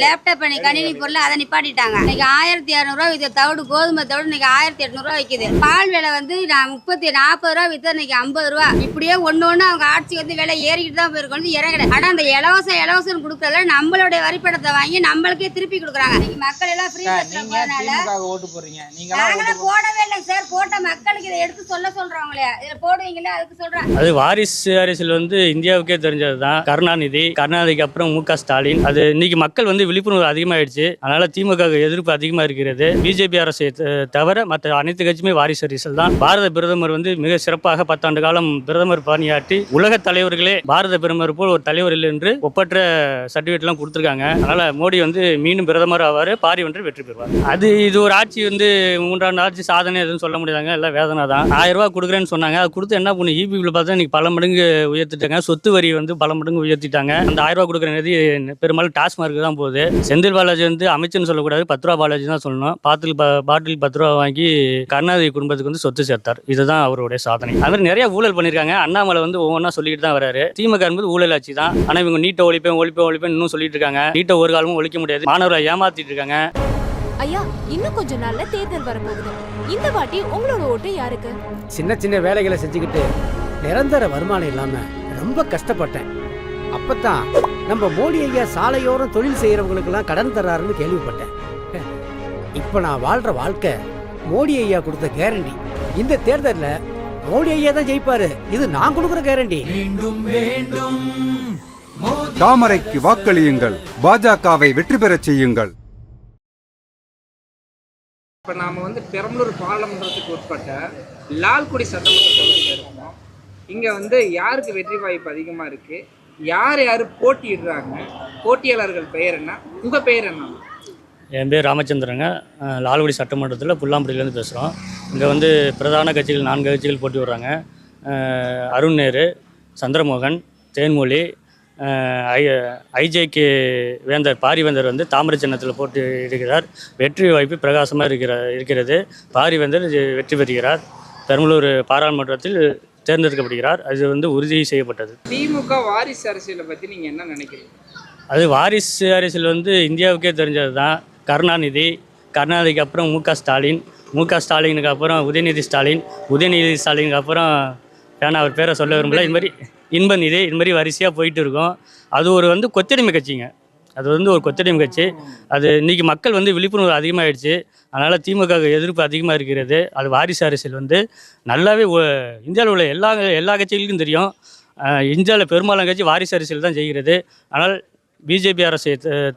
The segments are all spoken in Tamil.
லேப்டாப் பண்ணி கணினி பொருள் அதை நிப்பாட்டிட்டாங்க. இன்னைக்கு ஆயிரத்தி இரநூறுவா வித்த தவிடு கோதுமை தவிடு இன்னைக்கு ஆயிரத்தி எட்நூறுவா விற்கிது பால் விலை வந்து நான் முப்பத்தி நாற்பது ரூபா வித்த இன்னைக்கு ஐம்பது ரூபா. இப்படியே ஒன்று ஒன்று அவங்க ஆட்சி வந்து விலை ஏறிக்கிட்டு தான் போயிருக்கோம் வந்து இறங்கல. ஆனால் அந்த இலவசம் இலவசம் கொடுக்கறதுல நம்மளுடைய வரிப்படத்தை வாங்கி நம்மளுக்கே திருப்பி கொடுக்குறாங்க. இன்னைக்கு மக்கள் எல்லாம் ஃப்ரீ ஓட்டு போடுறீங்க. நீங்களாம் போடவே இல்லை சார். போட்ட மக்களுக்கு இதை எடுத்து சொல்ல சொல்றவங்களே இதை போடுவீங்களே அதுக்கு சொல்றேன் அது வாரிசு அரசியல் வந்து இந்தியாவுக்கே தெரிஞ்சது தான் கருணாநிதி கருணாநிதிக்கு அப்புறம் மு க ஸ்டாலின். அது இன்னைக்கு மக்கள் வந்து விழிப்புணர்வு அதிகமாயிடுச்சு. அதனால திமுக எதிர்ப்பு அதிகமாக இருக்கிறது. பிஜேபி அரசை தவிர மற்ற அனைத்து கட்சியுமே வாரிசு அரசியல் தான். பாரத பிரதமர் வந்து மிக சிறப்பாக பத்தாண்டு காலம் பிரதமர் பணியாற்றி உலக தலைவர்களே பாரத பிரதமர் போல் ஒரு தலைவர் இல்லை என்று ஒப்பற்ற சர்டிஃபிகேட்லாம் கொடுத்துருக்காங்க. அதனால மோடி வந்து மீண்டும் பிரதமர் ஆவார் பாரி வென்று வெற்றி பெறுவார். அது இது ஒரு ஆட்சி வந்து மூன்றாண்டு ஆட்சி சாதனை எதுவும் சொல்ல முடியாதாங்க. எல்லாம் வேதனை தான். ஆயிரம் ரூபா கொடுக்குறேன்னு சொன்னாங்க. அது கொடுத்து என்ன பண்ணு? இபிபியில் பார்த்தா இன்னைக்கு பல மடங்கு உயர்த்திட்டாங்க. சொத்து வரி வந்து பல மடங்கு உயர்த்திட்டாங்க. அந்த ஆயிரம் ரூபா கொடுக்குற நிதி பெரும்பாலும் டாஸ்மார்க்கு தான் போகுது. செந்தில் பாலாஜி வந்து அமைச்சர்னு சொல்லக்கூடாது பத்து ரூபா பாலாஜி தான் சொல்லணும். பாட்டில் ப பாட்டில் பத்து ரூபா வாங்கி கருணாநிதி குடும்பத்துக்கு வந்து சொத்து சேர்த்தார். இதுதான் அவருடைய சாதனை. அது மாதிரி நிறைய ஊழல் பண்ணியிருக்காங்க. அண்ணாமலை வந்து ஒவ்வொன்றா சொல்லிட்டு தான் வராரு. திமுக என்பது ஊழல் ஆட்சி தான். ஆனால் இவங்க நீட்டை ஒழிப்பேன் ஒழிப்பேன் ஒழிப்பேன் இன்னும் சொல்லிட்டு இருக்காங்க. நீட்டை ஒரு காலமும் ஒழிக்க முடியாது. மாணவர்களை ஏமாத்திட்டு இருக்காங்க. ஐயா இன்னும் கொஞ்ச நாள்ல தேர்தல் வரப்போகுது. இந்த வாட்டி உங்களோட ஓட்டு யாருக்கு? சின்ன சின்ன வேலைகளை செஞ்சுக்கிட்டு நிரந்தர வருமானம் இல்லாம ரொம்ப கஷ்டப்பட்டேன். அப்பதான் நம்ம மோடி ஐயா சாலையோரம் தொழில் செய்யறவங்களுக்கெல்லாம் கடன் தர்றாருன்னு கேள்விப்பட்டேன். இப்ப நான் வாழ்ற வாழ்க்கை மோடி ஐயா கொடுத்த கேரண்டி இந்த தேர்தல்ல மோடி ஐயா தான் ஜெயிப்பாரு. இது நான் கொடுக்குற கேரண்டி தாமரைக்கு வாக்களியுங்கள். பாஜகவை வெற்றி பெறச் செய்யுங்கள். இப்போ நாம வந்து பெரம்பலூர் பாராளுமன்றத்துக்கு உட்பட்ட லால்குடி சட்டமன்ற தொகுதியில் இருக்கோம். இங்கே வந்து யாருக்கு வெற்றி வாய்ப்பு அதிகமாக இருக்குது யார் யார் போட்டியிடுறாங்க? போட்டியாளர்கள் பெயர் என்ன? உங்கள் பெயர் என்ன? என் பேர் ராமச்சந்திரங்க. லால்குடி சட்டமன்றத்தில் புல்லாம்புடியிலேருந்து பேசுகிறோம் இங்கே வந்து பிரதான கட்சிகள் நான்கு கட்சிகள் போட்டி விடுறாங்க. அருண் நேரு சந்திரமோகன் தேன்மொழி ஐ ஐஜேகே வேந்தர் பாரிவேந்தர் வந்து தாமரை சின்னத்தில் போட்டியிடுகிறார். வெற்றி வாய்ப்பு பிரகாசமாக இருக்கிற இருக்கிறது. பாரிவேந்தர் வெற்றி பெறுகிறார். பெரம்பலூர் பாராளுமன்றத்தில் தேர்ந்தெடுக்கப்படுகிறார். அது வந்து உறுதி செய்யப்பட்டது. திமுக வாரிசு அரசியலை பற்றி நீங்கள் என்ன நினைக்கிறீங்க? அது வாரிசு அரசியல் வந்து இந்தியாவுக்கே தெரிஞ்சது தான் கருணாநிதி கருணாநிதிக்கு அப்புறம் மு ஸ்டாலின் மு ஸ்டாலினுக்கு அப்புறம் உதயநிதி ஸ்டாலின் உதயநிதி ஸ்டாலினுக்கு அப்புறம் வேணா அவர் பேரை சொல்ல விரும்பல. இது மாதிரி இன்பநிதி இது மாதிரி வரிசையாக போயிட்டு இருக்கோம். அது ஒரு வந்து கொத்தடிமை கட்சிங்க. அது வந்து ஒரு கொத்தடிமை கட்சி. அது இன்னைக்கு மக்கள் வந்து விழிப்புணர்வு அதிகமாகிடுச்சு அதனால் திமுக எதிர்ப்பு அதிகமாக இருக்கிறது. அது வாரிசு அரசியல் வந்து நல்லாவே இந்தியாவில் உள்ள எல்லா எல்லா கட்சிகளுக்கும் தெரியும். இந்தியாவில் பெரும்பாலான கட்சி வாரிசு அரசியல் தான் செய்கிறது. ஆனால் பிஜேபி அரசை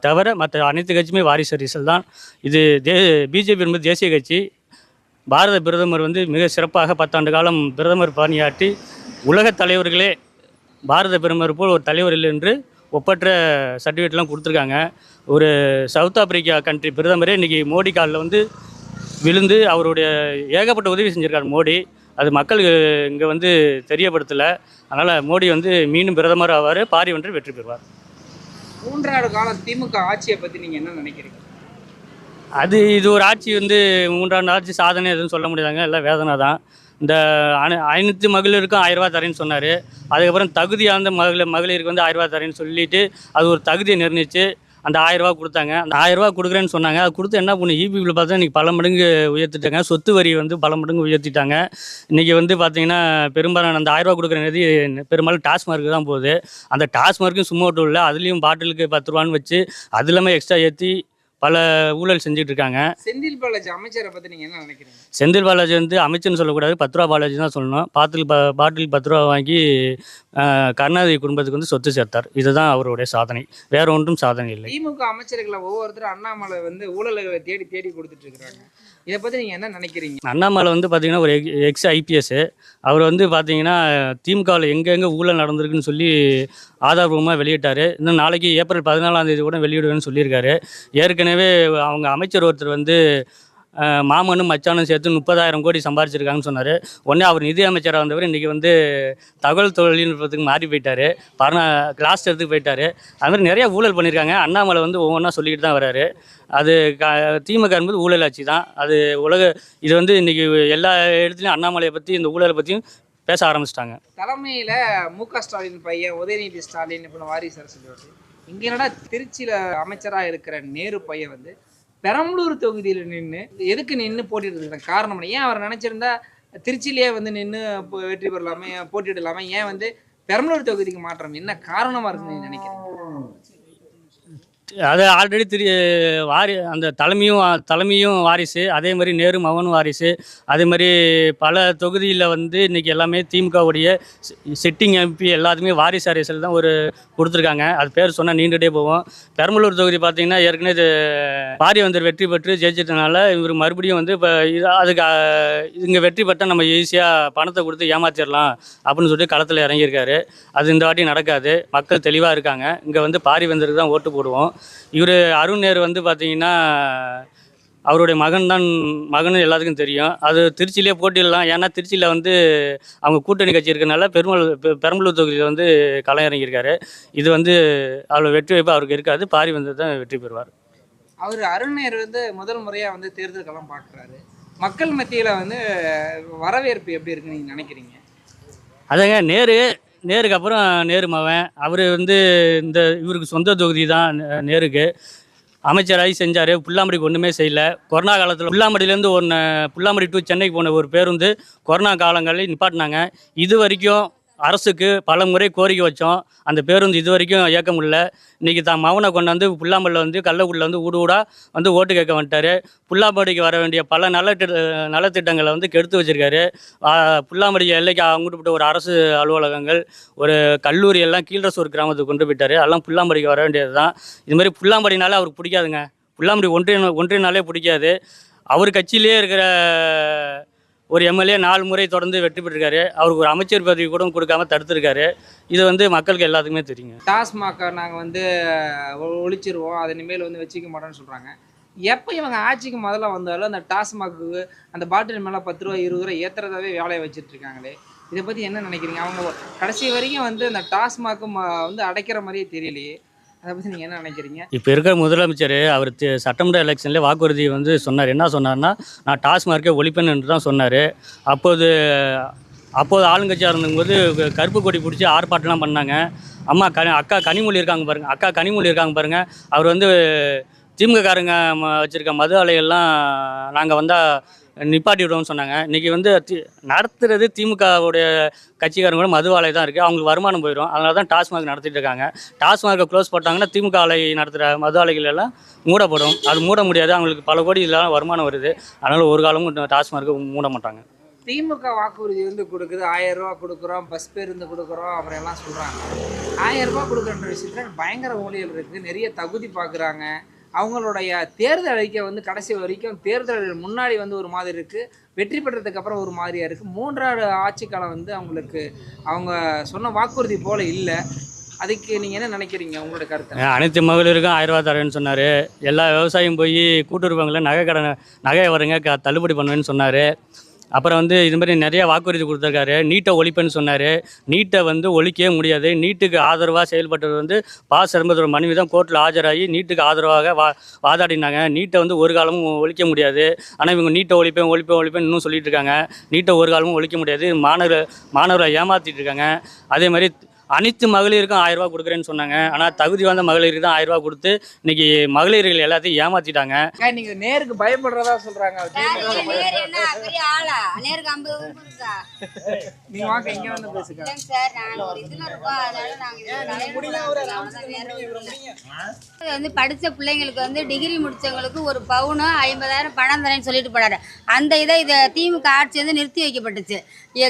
தவிர மற்ற அனைத்து கட்சியுமே வாரிசு அரசியல் தான். இது தே பிஜேபி என்பது தேசிய கட்சி. பாரத பிரதமர் வந்து மிக சிறப்பாக பத்தாண்டு காலம் பிரதமர் பணியாற்றி உலக தலைவர்களே பாரத பிரதமர் போல் ஒரு தலைவர் இல்லை என்று ஒப்பற்ற சர்டிஃபிகேட்லாம் கொடுத்துருக்காங்க. ஒரு சவுத் ஆப்பிரிக்கா கண்ட்ரி பிரதமரே இன்றைக்கி மோடி காலில் வந்து விழுந்து அவருடைய ஏகப்பட்ட உதவி செஞ்சுருக்காரு மோடி. அது மக்களுக்கு இங்கே வந்து தெரியப்படுத்தலை. அதனால் மோடி வந்து மீண்டும் பிரதமர் ஆவார் பாரி வென்று வெற்றி பெறுவார். மூன்றாண்டு காலம் திமுக ஆட்சியை பற்றி நீங்கள் என்ன நினைக்கிறீங்க? அது இது ஒரு ஆட்சி வந்து மூன்றாண்டு ஆட்சி சாதனை எதுவும் சொல்ல முடியாதாங்க. எல்லாம் வேதனை தான் இந்த அனை ஐநூற்றி மகளிருக்கும் ஆயிரம் தரேன்னு சொன்னார். அதுக்கப்புறம் தகுதியார்ந்த மகளிர் மகளிருக்கு வந்து ஆயிரம் தரேன்னு சொல்லிட்டு அது ஒரு தகுதியை நிர்ணயித்து அந்த ஆயிரம் கொடுத்தாங்க. அந்த ஆயிரம் கொடுக்குறேன்னு சொன்னாங்க. அது கொடுத்து என்ன பண்ணு இபிபியில் பார்த்தா இன்றைக்கி பல மடங்கு உயர்த்திட்டாங்க. சொத்து வரி வந்து பல மடங்கு உயர்த்திட்டாங்க. இன்றைக்கி வந்து பார்த்தீங்கன்னா பெரும்பாலான அந்த ஆயிரம் கொடுக்குற நிதி பெரும்பாலும் டாஸ்மார்க்கு தான் போகுது. அந்த டாஸ்மார்க்கும் சும்மா விட்டு இல்லை. அதுலேயும் பாட்டிலுக்கு பத்து ரூபான்னு வச்சு அது இல்லாமல் எக்ஸ்ட்ரா ஏற்றி பல ஊழல் செஞ்சுட்டு இருக்காங்க செந்தில் பாலாஜி அமைச்சரை பற்றி நீங்கள் என்ன நினைக்கிறீங்க? செந்தில் பாலாஜி வந்து அமைச்சர்னு சொல்லக்கூடாது பத்து ரூபா பாலாஜி தான் சொல்லணும். பாட்டில் ப பாட்டில் பத்து ரூபா வாங்கி கருணாநிதி குடும்பத்துக்கு வந்து சொத்து சேர்த்தார். இதுதான் அவருடைய சாதனை. வேற ஒன்றும் சாதனை இல்லை. திமுக அமைச்சர்களை ஒவ்வொருத்தரும் அண்ணாமலை வந்து ஊழல்களை தேடி தேடி கொடுத்துட்டு இருக்கிறாங்க இதை பற்றி நீங்கள் என்ன நினைக்கிறீங்க? அண்ணாமலை வந்து பார்த்தீங்கன்னா ஒரு எக்ஸ் ஐபிஎஸ். அவர் வந்து பார்த்தீங்கன்னா திமுகவில் எங்கெங்கே ஊழல் நடந்திருக்குன்னு சொல்லி ஆதாரபூர்வமாக வெளியிட்டார். இன்னும் நாளைக்கு ஏப்ரல் பதினாலாம் தேதி கூட வெளியிடுவேன்னு சொல்லியிருக்காரு. ஏற்கனவே அவங்க அமைச்சர் ஒருத்தர் வந்து மாமனும் மச்சானும் சேர்த்து முப்பதாயிரம் கோடி சம்பாரிச்சிருக்காங்கன்னு சொன்னார். உடனே அவர் நிதி அமைச்சராக வந்தவர் இன்றைக்கி வந்து தகவல் தொழில்நுட்பத்துக்கு மாறி போயிட்டார். பரணா கிளாஸ் எடுத்து போயிட்டார். அது மாதிரி நிறைய ஊழல் பண்ணியிருக்காங்க. அண்ணாமலை வந்து ஒவ்வொன்றா சொல்லிக்கிட்டு தான் வராரு. அது க திமுக என்பது ஊழல் ஆட்சி தான். அது உலக இது வந்து இன்றைக்கி எல்லா இடத்துலையும் அண்ணாமலையை பற்றி இந்த ஊழலை பற்றியும் பேச ஆரம்பிச்சிட்டாங்க. தலைமையில் மு க ஸ்டாலின் பையன் உதயநிதி ஸ்டாலின் இப்போ வாரிசு அரசு இங்க என்னடா திருச்சியில அமைச்சரா இருக்கிற நேரு பையன் வந்து பெரம்பலூர் தொகுதியில நின்று எதுக்கு நின்று போட்டிட்டு காரணம் ஏன் அவர் நினைச்சிருந்தா திருச்சியிலேயே வந்து நின்று வெற்றி பெறலாமே போட்டியிடலாமே? ஏன் வந்து பெரம்பலூர் தொகுதிக்கு மாற்றம்? என்ன காரணமா இருக்குன்னு நினைக்கிறேன் அது ஆல்ரெடி திரு வாரி அந்த தலைமையும் தலைமையும் வாரிசு அதே மாதிரி நேரு மகனும் வாரிசு அதே மாதிரி பல தொகுதியில் வந்து இன்றைக்கி எல்லாமே திமுகவுடைய சிட்டிங் எம்பி எல்லாத்துமே வாரிசு அரசியல் தான் ஒரு கொடுத்துருக்காங்க. அது பேர் சொன்னால் நீண்டுகிட்டே போவோம் பெரம்பலூர் தொகுதி பார்த்திங்கன்னா ஏற்கனவே இது பாரியவந்தர் வெற்றி பெற்று ஜெயிச்சிட்டனால இவர் மறுபடியும் வந்து இப்போ அதுக்கு இங்கே வெற்றி பெற்றால் நம்ம ஈஸியாக பணத்தை கொடுத்து ஏமாத்திடலாம் அப்படின்னு சொல்லிட்டு களத்தில் இறங்கியிருக்காரு. அது இந்த வாட்டி நடக்காது. மக்கள் தெளிவாக இருக்காங்க. இங்கே வந்து பாரி வந்தருக்கு தான் ஓட்டு போடுவோம். இவர் அருண் நேரு வந்து பார்த்தீங்கன்னா அவருடைய மகன் தான் மகன் எல்லாத்துக்கும் தெரியும். அது திருச்சியிலே போட்டிடலாம் ஏன்னா திருச்சியில் வந்து அவங்க கூட்டணி கட்சி இருக்கனால பெருமல் பெரம்பலூர் தொகுதியில் வந்து களம் இறங்கியிருக்காரு இது வந்து அவ்வளோ வெற்றி வாய்ப்பு அவருக்கு இருக்காது. பாரி வந்து தான் வெற்றி பெறுவார். அவர் அருண்நேர் வந்து முதல் முறையா வந்து தேர்தலுக்கெல்லாம் பார்க்குறாரு. மக்கள் மத்தியில வந்து வரவேற்பு எப்படி இருக்குன்னு நீங்க நினைக்கிறீங்க? அதங்க நேரு நேருக்கு அப்புறம் நேரு மவன். அவர் வந்து இந்த இவருக்கு சொந்த தொகுதி தான் நேருக்கு. அமைச்சராகி செஞ்சார். புல்லாம்படிக்கு ஒன்றுமே செய்யல. கொரோனா காலத்தில் புல்லாம்படியிலேருந்து ஒன்று புல்லாம்படி டு சென்னைக்கு போன ஒரு பேருந்து கொரோனா காலங்களில் நிப்பாட்டினாங்க. இது வரைக்கும் அரசுக்கு பல முறை கோரிக்கை வச்சோம். அந்த பேருந்து இது வரைக்கும் இயக்க முடியல. இன்றைக்கி தான் மவனை கொண்டாந்து புல்லாம்படியில் வந்து கள்ளக்குடியில் வந்து ஊடு ஊடாக வந்து ஓட்டு கேட்க வந்துட்டார். புல்லாம்படிக்கு வர வேண்டிய பல நல நலத்திட்டங்களை வந்து கெடுத்து வச்சுருக்காரு. ஆ, புல்லாம்படி எல்லைக்கு அங்குட்டு ஒரு அரசு அலுவலகங்கள் ஒரு கல்லூரி எல்லாம் கீழரசூர் கிராமத்துக்கு கொண்டு போயிட்டார். அதெல்லாம் புல்லாம்படிக்கு வர வேண்டியது தான். இது மாதிரி புல்லாம்படினாலே அவருக்கு பிடிக்காதுங்க. புல்லாம்படி ஒன்றிய ஒன்றியனாலே பிடிக்காது. அவர் கட்சியிலே இருக்கிற ஒரு எம்எல்ஏ நாலு முறை தொடர்ந்து வெற்றி பெற்றிருக்காரு. அவருக்கு ஒரு அமைச்சர் பதவி கூட கொடுக்காம தடுத்திருக்காரு. இது வந்து மக்களுக்கு எல்லாத்துக்குமே தெரியுங்க டாஸ்மாக நாங்கள் வந்து ஒழிச்சிருவோம். அதை இனிமேல் வந்து வச்சுக்க மாட்டோம்னு சொல்கிறாங்க எப்போ இவங்க ஆட்சிக்கு முதல்ல வந்தாலும் அந்த டாஸ்மாக்கு அந்த பாட்டில் மேலே பத்து ரூபா இருபது ரூபா ஏற்றுறதாவே வேலையை வச்சுட்ருக்காங்களே இதை பற்றி என்ன நினைக்கிறீங்க? அவங்க கடைசி வரைக்கும் வந்து அந்த டாஸ்மாக்கு வந்து அடைக்கிற மாதிரியே தெரியலையே. அதை பற்றி நீங்கள் என்ன நினைக்கிறீங்க? இப்போ இருக்கிற முதலமைச்சர் அவர் சட்டமன்ற எலெக்ஷன்லேயே வாக்குறுதி வந்து சொன்னார். என்ன சொன்னார்னா நான் டாஸ்மார்க்கே ஒழிப்பேன் என்று தான் சொன்னார். அப்போது அப்போது ஆளுங்கட்சியாக இருந்தபோது கருப்பு கொடி பிடிச்சி ஆர்ப்பாட்டம்லாம் பண்ணாங்க. அம்மா க அக்கா கனிமொழி இருக்காங்க பாருங்கள் அக்கா கனிமொழி இருக்காங்க பாருங்கள் அவர் வந்து திமுககாரங்க ம வச்சுருக்க மது ஆலைகள்லாம் நாங்கள் வந்தால் நிப்பாட்டி விடுவோம்னு சொன்னாங்க. இன்றைக்கி வந்து தி நடத்துகிறது திமுகவுடைய கட்சிக்காரங்களோட மது ஆலை தான் இருக்குது அவங்களுக்கு வருமானம் போயிடும். அதனால தான் டாஸ்மாக் நடத்திட்டு இருக்காங்க. டாஸ்மார்க்கை க்ளோஸ் போட்டாங்கன்னா திமுக ஆலை நடத்துகிற மது ஆலைகள் எல்லாம் மூடப்படும். அது மூட முடியாது. அவங்களுக்கு பல கோடி இல்லாமல் வருமானம் வருது. அதனால் ஒரு காலமும் டாஸ்மார்க்கை மூட மாட்டாங்க. திமுக வாக்குறுதி வந்து கொடுக்குது. ஆயிரம் ரூபா கொடுக்குறோம். பஸ் பேருந்து கொடுக்குறோம். அப்புறம் எல்லாம் சொல்கிறாங்க ஆயிரம் ரூபா கொடுக்குறன்ற விஷயத்தில் பயங்கர ஊழியல் இருக்குது நிறைய தகுதி பார்க்குறாங்க அவங்களுடைய தேர்தல் அறிக்கை வந்து கடைசி வரைக்கும் தேர்தல் முன்னாடி வந்து ஒரு மாதிரி இருக்குது வெற்றி பெற்றதுக்கு அப்புறம் ஒரு மாதிரியாக இருக்குது மூன்றாவது ஆட்சி காலம் வந்து அவங்களுக்கு அவங்க சொன்ன வாக்குறுதி போல் இல்லை. அதுக்கு நீங்கள் என்ன நினைக்கிறீங்க உங்களோட கருத்தை? அனைத்து மகளிருக்கும் ஆயிரம் ரூபா தரேன்னு சொன்னார். எல்லா விவசாயம் போய் கூட்டுறவு நகை கடனை நகையை வருங்க க தள்ளுபடி பண்ணுவேன்னு சொன்னார். அப்புறம் வந்து இது மாதிரி நிறைய வாக்குறுதி கொடுத்துருக்காரு. நீட்டை ஒழிப்பேன்னு சொன்னார். நீட்டை வந்து ஒழிக்கவே முடியாது. நீட்டுக்கு ஆதரவாக செயல்பட்டது வந்து பா. சிதம்பரத்தோட மனைவி தான் கோர்ட்டில் ஆஜராகி நீட்டுக்கு ஆதரவாக வா வாதாடினாங்க. நீட்டை வந்து ஒரு காலமும் ஒழிக்க முடியாது. ஆனால் இவங்க நீட்டை ஒழிப்பேன் ஒழிப்பேன் ஒழிப்பேன் இன்னும் சொல்லிட்டு இருக்காங்க. நீட்டை ஒரு காலமும் ஒழிக்க முடியாது. மாணவர் மாணவரை ஏமாற்றிட்டு இருக்காங்க. அதே மாதிரி அனைத்து மகளிருக்கும் ஆயிரம் ரூபாய் கொடுக்குறேன்னு சொன்னாங்க. ஆனால் தகுதி வந்த மகளிருக்கு தான் ஆயிரம் ரூபாய் கொடுத்து இன்னைக்கு மகளிர்கள் எல்லாத்தையும் ஏமாற்றிட்டாங்க அக்கா, நீங்க நேருக்கு பயப்படுறதா சொல்றாங்க. நேரு என்ன பெரிய ஆளா? நேருக்கு ஐம்பது உறுப்பு இருக்கா நீங்க வாங்க இங்க வந்து பேசுங்க. இது வந்து படிச்ச பிள்ளைங்களுக்கு வந்து டிகிரி முடிச்சவங்களுக்கு ஒரு பவுனும் ஐம்பதாயிரம் பணம் தரேன்னு சொல்லிட்டு போனாரு அந்த இதை இதை திமுக ஆட்சி வந்து நிறுத்தி வைக்கப்பட்டுச்சு.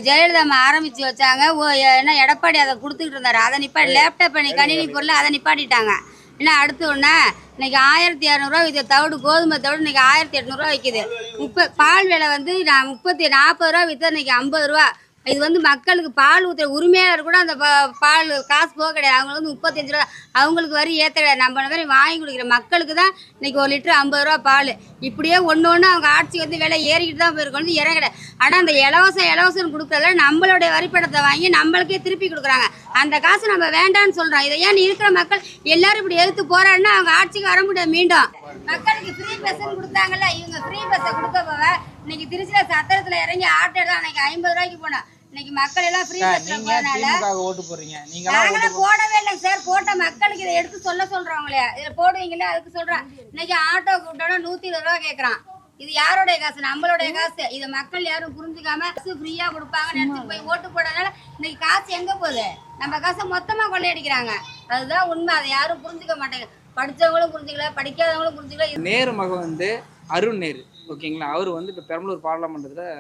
ஜெயலலிதா அம்மா ஆரம்பிச்சு வச்சாங்க. ஓ என்ன எடப்பாடி அதை கொடுத்துக்கிட்டு இருந்தாரு அதை நிப்பாட்டி லேப்டாப் பண்ணி கணினி பொருள் அதை நிப்பாட்டிட்டாங்க. இன்னும் அடுத்து ஒன்று இன்னைக்கு ஆயிரத்தி இரநூறுவா விற்ற தவிடு கோதுமை தவிடு இன்னைக்கு ஆயிரத்தி எட்நூறுவா விற்கிது முப்ப பால் விலை வந்து நான் முப்பத்தி நாற்பது ரூபா விற்று இன்னைக்கு ஐம்பது ரூபா. இது வந்து மக்களுக்கு பால் ஊற்றுற உரிமையாளர் கூட அந்த பா- பால் காசு போக கிடையாது. அவங்களுக்கு வந்து முப்பத்தஞ்சு ரூபா அவங்களுக்கு வரி ஏற்ற கிடையாது நம்ம மாதிரி வாங்கி கொடுக்குற மக்களுக்கு தான் இன்னைக்கு ஒரு லிட்டர் ஐம்பது ரூபா பால். இப்படியே ஒன்று ஒன்று அவங்க ஆட்சி வந்து விலை ஏறிக்கிட்டு தான் போயிருக்கோம் வந்து கிடையாது ஆனால் அந்த இலவசம் இலவசம் கொடுக்குறதுல நம்மளுடைய வரிப்படத்தை வாங்கி நம்மளுக்கே திருப்பி கொடுக்குறாங்க. அந்த காசு நம்ம வேண்டாம்னு சொல்கிறோம் இதை ஏன் இருக்கிற மக்கள் எல்லாரும் இப்படி எதிர்த்து போராடினா அவங்க ஆட்சிக்கு வர முடியாது மீண்டும். மக்களுக்கு ஃப்ரீ பஸ்ஸுன்னு கொடுத்தாங்கல்ல இவங்க ஃப்ரீ பஸ்ஸை கொடுக்க போக இன்னைக்கு திருச்சியில் சத்திரத்தில் இறங்கி ஆட்டோ தான் அன்னைக்கு ஐம்பது ரூபாய்க்கு போனோம் இன்னைக்கு மக்கள் எல்லாம் ஃப்ரீ பஸ்ல ஓட்டு போடுறீங்க? நீங்களாம் போடவே இல்லை சார். போட்ட மக்களுக்கு இதை எடுத்து சொல்ல சொல்றவங்களே இதை போடுவீங்களே அதுக்கு சொல்றேன். இன்னைக்கு ஆட்டோ கூப்பிட்டோன்னா நூத்தி இருபது ரூபா கேக்குறான் இது யாருடைய காசு? நம்மளுடைய காசு. இதை மக்கள் யாரும் புரிஞ்சுக்காம ஃப்ரீயா கொடுப்பாங்கன்னு நினைச்சிட்டு போய் ஓட்டு போடுறதுனால இன்னைக்கு காசு எங்க போகுது? நம்ம காசை மொத்தமா கொள்ளையடிக்கிறாங்க. அதுதான் உண்மை. அதை யாரும் புரிஞ்சுக்க மாட்டாங்க. படிச்சவங்களும் புரிஞ்சுக்கல படிக்காதவங்களும் புரிஞ்சுக்கல. இது நேரு மகன் வந்து அருண் நேரு. ஓகேங்களா? அவர் வந்து இப்போ பெரம்பலூர் பாராளுமன்றத்தில்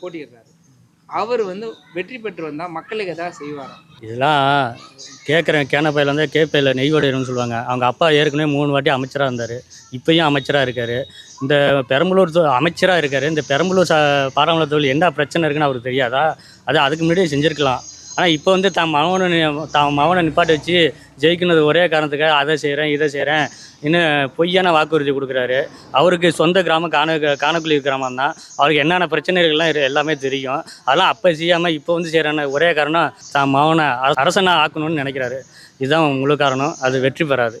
போட்டியிடுறாரு. அவர் வந்து வெற்றி பெற்று வந்தால் மக்களுக்கு எதாவது செய்வாராம் இதெல்லாம் கேட்குறேன் கேனப்பையில் வந்து கேப்பையில் நெய் வடையணும்னு சொல்லுவாங்க. அவங்க அப்பா ஏற்கனவே மூணு வாட்டி அமைச்சராக இருந்தார். இப்பயும் அமைச்சராக இருக்கார். இந்த பெரம்பலூர் தொ- அமைச்சராக இருக்கார். இந்த பெரம்பலூர் ச பாராமல தொழில் என்ன பிரச்சனை இருக்குன்னு அவருக்கு தெரியாதா? அது அதுக்கு முன்னாடியே செஞ்சுருக்கலாம். ஆனால் இப்போ வந்து தான் மகனை தான் மகனை நிப்பாட்டி வச்சு ஜெயிக்கணுது ஒரே காரணத்துக்காக அதை செய்கிறேன் இதை செய்கிறேன் இன்னும் பொய்யான வாக்குறுதி கொடுக்குறாரு. அவருக்கு சொந்த கிராமம் காண காணக்குழி கிராமம் தான். அவருக்கு என்னென்ன பிரச்சனைகள்லாம் எல்லாமே தெரியும். அதெல்லாம் அப்போ செய்யாமல் இப்போ வந்து செய்கிறான ஒரே காரணம் தான் மௌன அரசனாக ஆக்கணும்னு நினைக்கிறாரு. இதுதான் முழு காரணம். அது வெற்றி பெறாது.